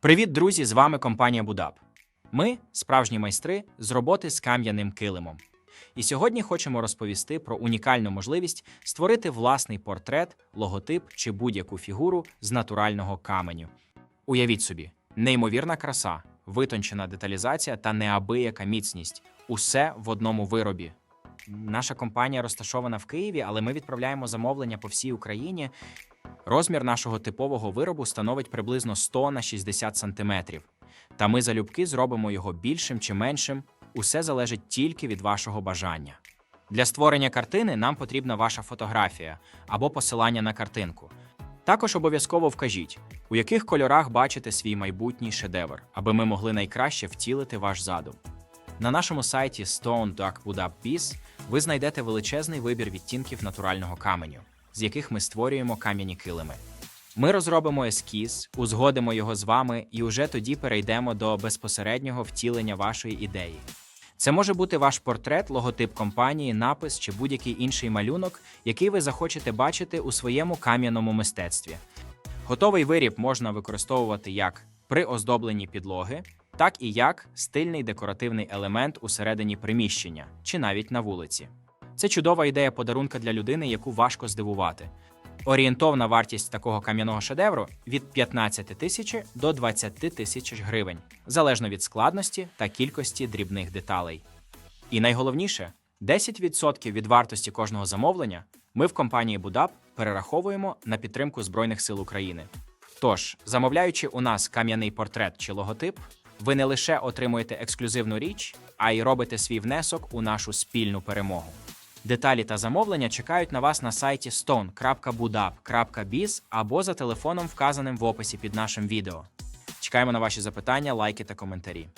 Привіт, друзі! З вами компанія Будап. Ми справжні майстри з роботи з кам'яним килимом. І сьогодні хочемо розповісти про унікальну можливість створити власний портрет, логотип чи будь-яку фігуру з натурального каменю. Уявіть собі, неймовірна краса, витончена деталізація та неабияка міцність усе в одному виробі. Наша компанія розташована в Києві, але ми відправляємо замовлення по всій Україні. Розмір нашого типового виробу становить приблизно 100 на 60 сантиметрів. Та ми залюбки зробимо його більшим чи меншим. Усе залежить тільки від вашого бажання. Для створення картини нам потрібна ваша фотографія або посилання на картинку. Також обов'язково вкажіть, у яких кольорах бачите свій майбутній шедевр, аби ми могли найкраще втілити ваш задум. На нашому сайті Stone Dark Buddha Piece ви знайдете величезний вибір відтінків натурального каменю, з яких ми створюємо кам'яні килими. Ми розробимо ескіз, узгодимо його з вами і уже тоді перейдемо до безпосереднього втілення вашої ідеї. Це може бути ваш портрет, логотип компанії, напис чи будь-який інший малюнок, який ви захочете бачити у своєму кам'яному мистецтві. Готовий виріб можна використовувати як при оздобленні підлоги, так і як стильний декоративний елемент усередині приміщення чи навіть на вулиці. Це чудова ідея подарунка для людини, яку важко здивувати. Орієнтовна вартість такого кам'яного шедевру від 15 тисяч до 20 тисяч гривень, залежно від складності та кількості дрібних деталей. І найголовніше, 10% від вартості кожного замовлення ми в компанії Будап перераховуємо на підтримку Збройних сил України. Тож, замовляючи у нас кам'яний портрет чи логотип, ви не лише отримуєте ексклюзивну річ, а й робите свій внесок у нашу спільну перемогу. Деталі та замовлення чекають на вас на сайті stone.budap.biz або за телефоном, вказаним в описі під нашим відео. Чекаємо на ваші запитання, лайки та коментарі.